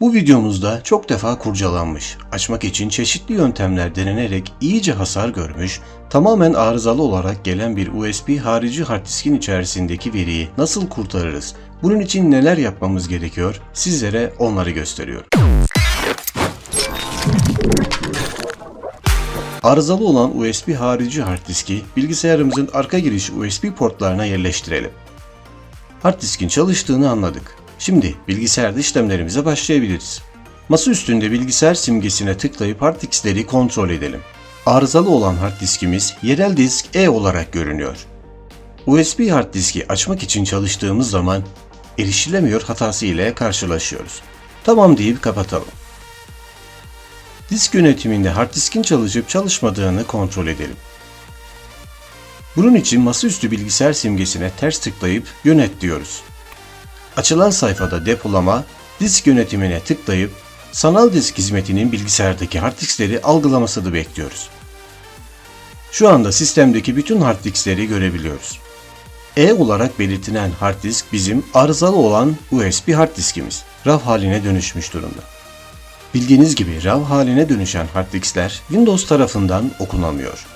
Bu videomuzda çok defa kurcalanmış, açmak için çeşitli yöntemler denenerek iyice hasar görmüş, tamamen arızalı olarak gelen bir USB harici hard diskin içerisindeki veriyi nasıl kurtarırız? Bunun için neler yapmamız gerekiyor? Sizlere onları gösteriyorum. Arızalı olan USB harici hard diski bilgisayarımızın arka giriş USB portlarına yerleştirelim. Hard diskin çalıştığını anladık. Şimdi bilgisayarda işlemlerimize başlayabiliriz. Masa üstünde bilgisayar simgesine tıklayıp hard diskleri kontrol edelim. Arızalı olan hard diskimiz yerel disk E olarak görünüyor. USB hard diski açmak için çalıştığımız zaman erişilemiyor hatası ile karşılaşıyoruz. Tamam deyip kapatalım. Disk yönetiminde hard diskin çalışıp çalışmadığını kontrol edelim. Bunun için masaüstü bilgisayar simgesine ters tıklayıp yönet diyoruz. Açılan sayfada depolama, disk yönetimine tıklayıp sanal disk hizmetinin bilgisayardaki hard diskleri algılamasını bekliyoruz. Şu anda sistemdeki bütün hard diskleri görebiliyoruz. E olarak belirtilen hard disk bizim arızalı olan USB hard diskimiz. RAW haline dönüşmüş durumda. Bildiğiniz gibi RAW haline dönüşen hard diskler Windows tarafından okunamıyor.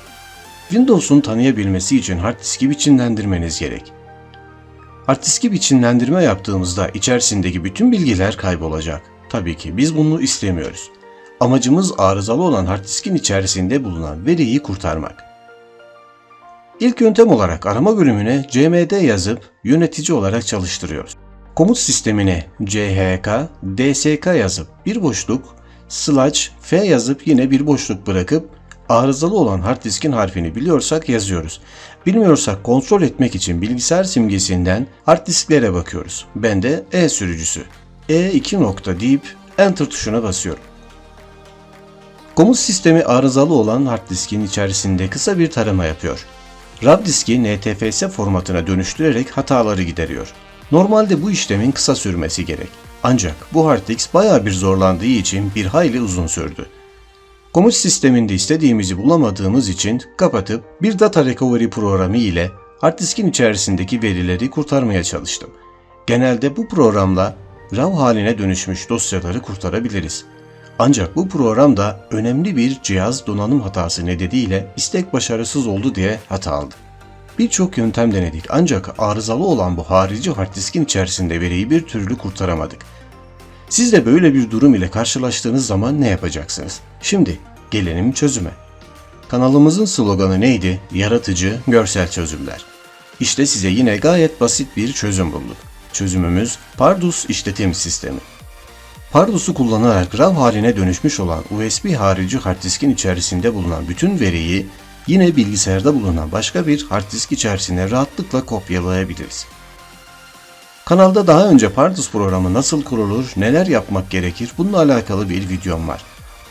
Windows'un tanıyabilmesi için hard diski biçimlendirmeniz gerek. Hard diski biçimlendirme yaptığımızda içerisindeki bütün bilgiler kaybolacak. Tabii ki biz bunu istemiyoruz. Amacımız arızalı olan hard diskin içerisinde bulunan veriyi kurtarmak. İlk yöntem olarak arama bölümüne cmd yazıp yönetici olarak çalıştırıyoruz. Komut sistemine chk, dsk yazıp bir boşluk, slash f yazıp yine bir boşluk bırakıp arızalı olan hard diskin harfini biliyorsak yazıyoruz. Bilmiyorsak kontrol etmek için bilgisayar simgesinden hard disklere bakıyoruz. Ben de E sürücüsü. E2 nokta deyip Enter tuşuna basıyorum. Komut sistemi arızalı olan hard diskin içerisinde kısa bir tarama yapıyor. RAW diski NTFS formatına dönüştürerek hataları gideriyor. Normalde bu işlemin kısa sürmesi gerek. Ancak bu hard disk bayağı bir zorlandığı için bir hayli uzun sürdü. Komut sisteminde istediğimizi bulamadığımız için kapatıp bir data recovery programı ile hard diskin içerisindeki verileri kurtarmaya çalıştım. Genelde bu programla RAW haline dönüşmüş dosyaları kurtarabiliriz. Ancak bu programda önemli bir cihaz donanım hatası nedeniyle istek başarısız oldu diye hata aldı. Birçok yöntem denedik ancak arızalı olan bu harici hard diskin içerisinde veriyi bir türlü kurtaramadık. Siz de böyle bir durum ile karşılaştığınız zaman ne yapacaksınız? Şimdi gelelim çözüme. Kanalımızın sloganı neydi? Yaratıcı görsel çözümler. İşte size yine gayet basit bir çözüm bulduk. Çözümümüz Pardus işletim sistemi. Pardus'u kullanarak RAW haline dönüşmüş olan USB harici hard diskin içerisinde bulunan bütün veriyi yine bilgisayarda bulunan başka bir hard disk içerisine rahatlıkla kopyalayabiliriz. Kanalda daha önce Pardus programı nasıl kurulur, neler yapmak gerekir bununla alakalı bir videom var.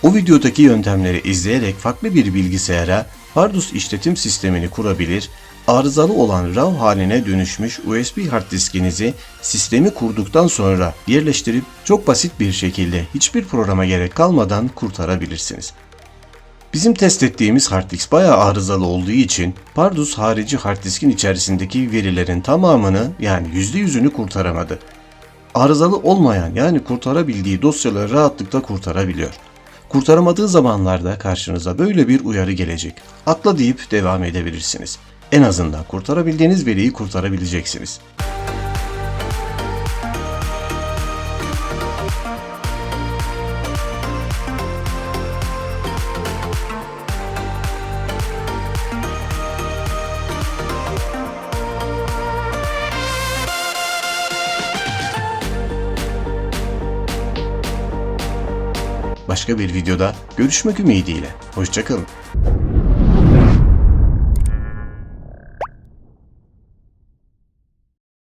O videodaki yöntemleri izleyerek farklı bir bilgisayara Pardus işletim sistemini kurabilir, arızalı olan RAW haline dönüşmüş USB hard diskinizi sistemi kurduktan sonra yerleştirip çok basit bir şekilde hiçbir programa gerek kalmadan kurtarabilirsiniz. Bizim test ettiğimiz hard disk bayağı arızalı olduğu için Pardus harici hard diskin içerisindeki verilerin tamamını yani %100'ünü kurtaramadı. Arızalı olmayan yani kurtarabildiği dosyaları rahatlıkla kurtarabiliyor. Kurtaramadığı zamanlarda karşınıza böyle bir uyarı gelecek. Atla deyip devam edebilirsiniz. En azından kurtarabildiğiniz veriyi kurtarabileceksiniz. Başka bir videoda görüşmek ümidiyle. Hoşçakalın.